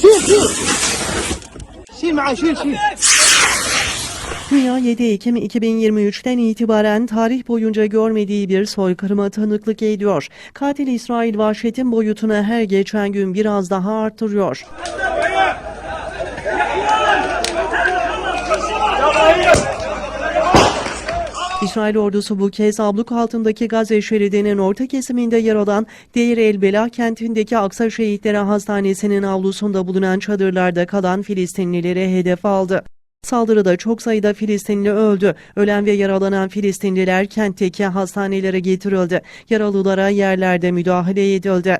Şil şil. Şil ma'a şil şil. Dünya 7 Ekim 2023'ten itibaren tarih boyunca görmediği bir soykırıma tanıklık ediyor. Katil İsrail vahşetin boyutuna her geçen gün biraz daha artırıyor. İsrail ordusu bu kez abluk altındaki Gazze şeridinin orta kesiminde yer alan Deir el Belah kentindeki Aksa Şehitleri Hastanesi'nin avlusunda bulunan çadırlarda kalan Filistinlileri hedef aldı. Saldırıda çok sayıda Filistinli öldü. Ölen ve yaralanan Filistinliler kentteki hastanelere getirildi. Yaralılara yerlerde müdahale edildi.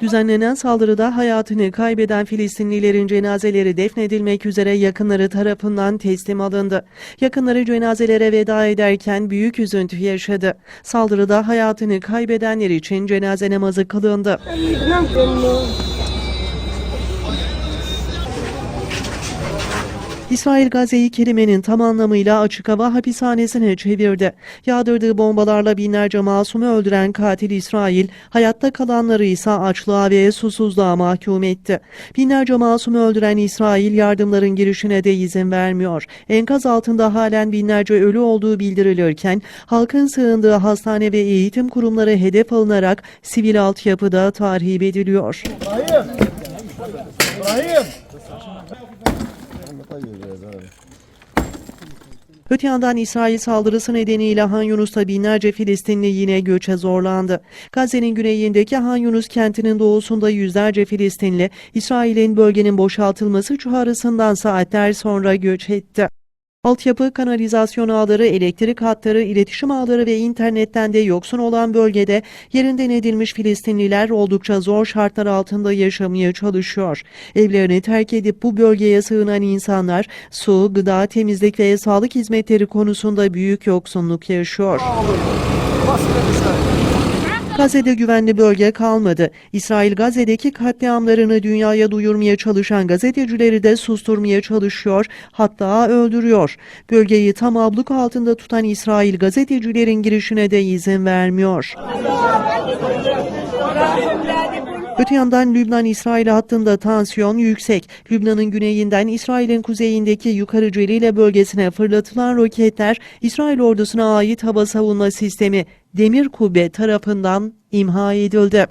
Düzenlenen saldırıda hayatını kaybeden Filistinlilerin cenazeleri defnedilmek üzere yakınları tarafından teslim alındı. Yakınları cenazelere veda ederken büyük üzüntü yaşadı. Saldırıda hayatını kaybedenler için cenaze namazı kılındı. İsrail Gazze'yi kelimenin tam anlamıyla açık hava hapishanesine çevirdi. Yağdırdığı bombalarla binlerce masumu öldüren katil İsrail, hayatta kalanları ise açlığa ve susuzluğa mahkum etti. Binlerce masumu öldüren İsrail yardımların girişine de izin vermiyor. Enkaz altında halen binlerce ölü olduğu bildirilirken, halkın sığındığı hastane ve eğitim kurumları hedef alınarak sivil altyapıda tahrip ediliyor. Öte yandan İsrail saldırısı nedeniyle Han Yunus'ta binlerce Filistinli yine göçe zorlandı. Gazze'nin güneyindeki Han Yunus kentinin doğusunda yüzlerce Filistinli, İsrail'in bölgenin boşaltılması çağrısından saatler sonra göç etti. Altyapı, kanalizasyon ağları, elektrik hatları, iletişim ağları ve internetten de yoksun olan bölgede yerinden edilmiş Filistinliler oldukça zor şartlar altında yaşamaya çalışıyor. Evlerini terk edip bu bölgeye sığınan insanlar su, gıda, temizlik ve sağlık hizmetleri konusunda büyük yoksunluk yaşıyor. Gazze'de güvenli bölge kalmadı. İsrail Gazze'deki katliamlarını dünyaya duyurmaya çalışan gazetecileri de susturmaya çalışıyor, hatta öldürüyor. Bölgeyi tam abluk altında tutan İsrail gazetecilerin girişine de izin vermiyor. Öte yandan Lübnan-İsrail hattında tansiyon yüksek. Lübnan'ın güneyinden İsrail'in kuzeyindeki yukarı Celile bölgesine fırlatılan roketler İsrail ordusuna ait hava savunma sistemi Demir Kubbe tarafından imha edildi.